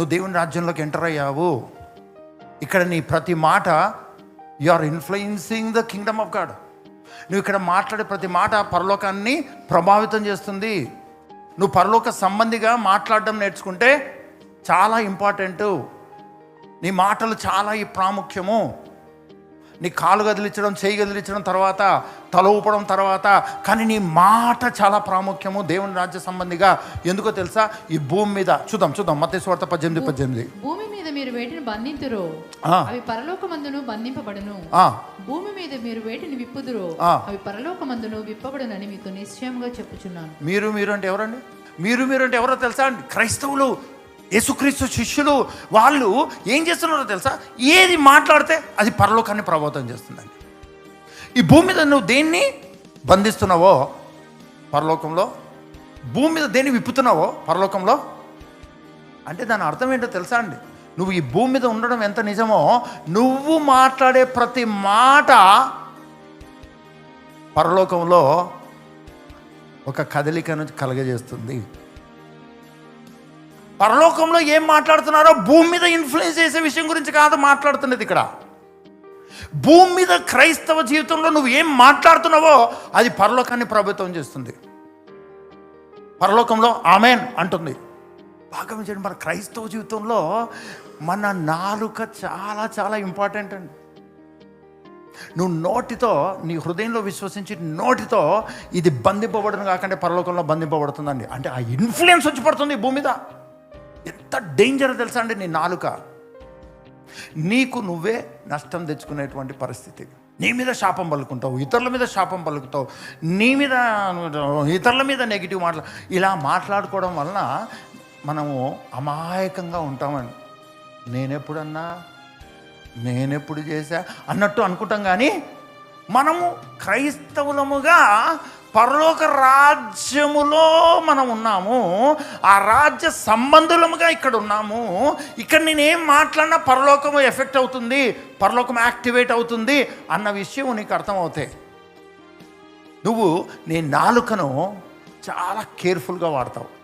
నువ్వు దేవుని రాజ్యంలోకి ఎంటర్ అయ్యావు. ఇక్కడ నీ ప్రతి మాట you are influencing the kingdom of God నువ్వు ఇక్కడ మాట్లాడే ప్రతి మాట పరలోకాన్ని ప్రభావితం చేస్తుంది. నువ్వు పరలోక సంబంధిగా మాట్లాడడం నేర్చుకుంటే చాలా ఇంపార్టెంటు నీ మాటలు చాలా ఈ ప్రాముఖ్యము. నీ కాలు కదిలించడం చేయి కదిలించడం తర్వాత తల ఊపడం తర్వాత కానీ నీ మాట చాలా ప్రాముఖ్యము దేవుని రాజ్య సంబంధిగా. ఎందుకో తెలుసా? ఈ భూమి మీద చూద్దాం చూద్దాం. మతేశ్వార్త పద్దెనిమిది పద్దెనిమిది. భూమి మీద మీరు వేటిని బంధింతురో. అవి పరలోకమందును బంధింపబడును. ఆ, భూమి మీద మీరు వేటిని విప్పుదురో. అవి పరలోకమందును విప్పబడునని మీకు నిశ్చయముగా చెప్పుచున్నాను. మీరు మీరు అంటే ఎవరండి? మీరు మీరు అంటే ఎవరో తెలుసా అండి? క్రైస్తవులు యేసుక్రీస్తు శిష్యులు వాళ్ళు ఏం చేస్తున్నారో తెలుసా? ఏది మాట్లాడితే అది పరలోకాన్ని ప్రభావితం చేస్తుందండి. ఈ భూమి మీద నువ్వు దేన్ని బంధిస్తున్నావో పరలోకంలో? భూమి మీద దేన్ని విప్పుతున్నావో పరలోకంలో? అంటే దాని అర్థం ఏంటో తెలుసా అండి? నువ్వు ఈ భూమి మీద ఉండడం ఎంత నిజమో నువ్వు మాట్లాడే ప్రతి మాట పరలోకంలో ఒక కదలికను కలగజేస్తుంది. పరలోకంలో ఏం మాట్లాడుతున్నారో భూమి మీద ఇన్ఫ్లుయెన్స్ చేసే విషయం గురించి కాదు మాట్లాడుతున్నది ఇక్కడ. భూమి మీద క్రైస్తవ జీవితంలో నువ్వు ఏం మాట్లాడుతున్నావో అది పరలోకాన్ని ప్రభావితం చేస్తుంది. పరలోకంలో ఆమెన్ అంటుంది. బాగా చేయండి మన క్రైస్తవ జీవితంలో మన నాలుక చాలా చాలా ఇంపార్టెంట్ అండి. నువ్వు నోటితో నీ హృదయంలో విశ్వసించి నోటితో ఇది బంధింపబడను కాకుండా పరలోకంలో బంధింపబడుతుందండి. అంటే ఆ ఇన్ఫ్లుయెన్స్ వచ్చి పడుతుంది భూమి మీద. ఎంత డేంజర్ తెలుసా అండి నీ నాలుక? నీకు నువ్వే నష్టం తెచ్చుకునేటువంటి పరిస్థితి. నీ మీద శాపం పలుకుంటావు ఇతరుల మీద శాపం పలుకుతావు నీ మీద ఇతరుల మీద నెగిటివ్ మాటలు ఇలా మాట్లాడుకోవడం వలన మనము అమాయకంగా ఉంటామని నేనెప్పుడన్నా నేనెప్పుడు చేశా అన్నట్టు అనుకుంటాం కానీ మనము క్రైస్తవులముగా పరలోక రాజ్యములో మనం ఉన్నాము ఆ రాజ్య సంబంధులముగా ఇక్కడ ఉన్నాము. ఇక్కడ నేనేం మాట్లాడినా పరలోకము ఎఫెక్ట్ అవుతుంది పరలోకం యాక్టివేట్ అవుతుంది అన్న విషయం నీకు అర్థమవుతాయి. నువ్వు నీ నాలుకను చాలా కేర్ఫుల్గా వాడతావు.